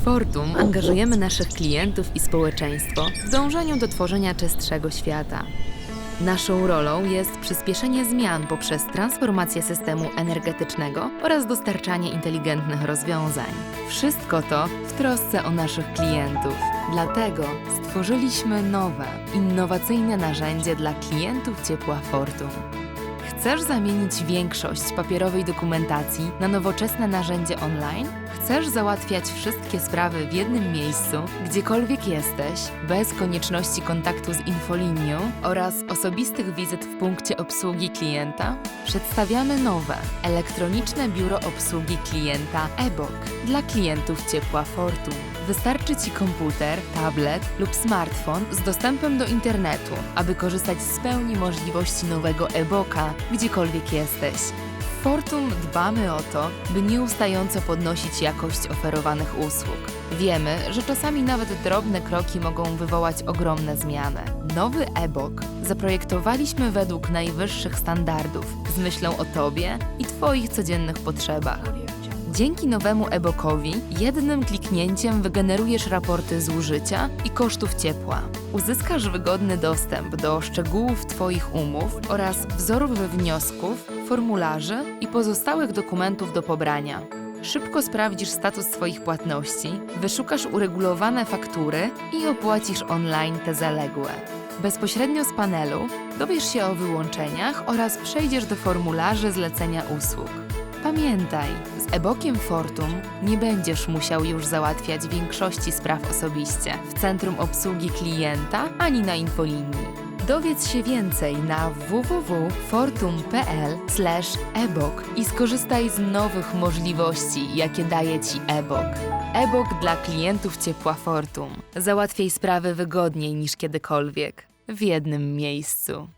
W Fortum angażujemy naszych klientów i społeczeństwo w dążeniu do tworzenia czystszego świata. Naszą rolą jest przyspieszenie zmian poprzez transformację systemu energetycznego oraz dostarczanie inteligentnych rozwiązań. Wszystko to w trosce o naszych klientów. Dlatego stworzyliśmy nowe, innowacyjne narzędzie dla klientów ciepła Fortum. Chcesz zamienić większość papierowej dokumentacji na nowoczesne narzędzie online? Chcesz załatwiać wszystkie sprawy w jednym miejscu, gdziekolwiek jesteś, bez konieczności kontaktu z infolinią oraz osobistych wizyt w punkcie obsługi klienta? Przedstawiamy nowe elektroniczne biuro obsługi klienta e-BOK dla klientów ciepła Fortum. Wystarczy Ci komputer, tablet lub smartfon z dostępem do internetu, aby korzystać z pełni możliwości nowego e-boka, gdziekolwiek jesteś. W Fortum dbamy o to, by nieustająco podnosić jakość oferowanych usług. Wiemy, że czasami nawet drobne kroki mogą wywołać ogromne zmiany. Nowy e-book zaprojektowaliśmy według najwyższych standardów, z myślą o Tobie i Twoich codziennych potrzebach. Dzięki nowemu e-bookowi jednym kliknięciem wygenerujesz raporty zużycia i kosztów ciepła. Uzyskasz wygodny dostęp do szczegółów Twoich umów oraz wzorów wniosków, formularzy i pozostałych dokumentów do pobrania. Szybko sprawdzisz status swoich płatności, wyszukasz uregulowane faktury i opłacisz online te zaległe. Bezpośrednio z panelu dowiesz się o wyłączeniach oraz przejdziesz do formularzy zlecenia usług. Pamiętaj, z e-bokiem Fortum nie będziesz musiał już załatwiać większości spraw osobiście w centrum obsługi klienta ani na infolinii. Dowiedz się więcej na www.fortum.pl/ebok i skorzystaj z nowych możliwości, jakie daje Ci e-bok. E-bok dla klientów ciepła Fortum. Załatwiaj sprawy wygodniej niż kiedykolwiek w jednym miejscu.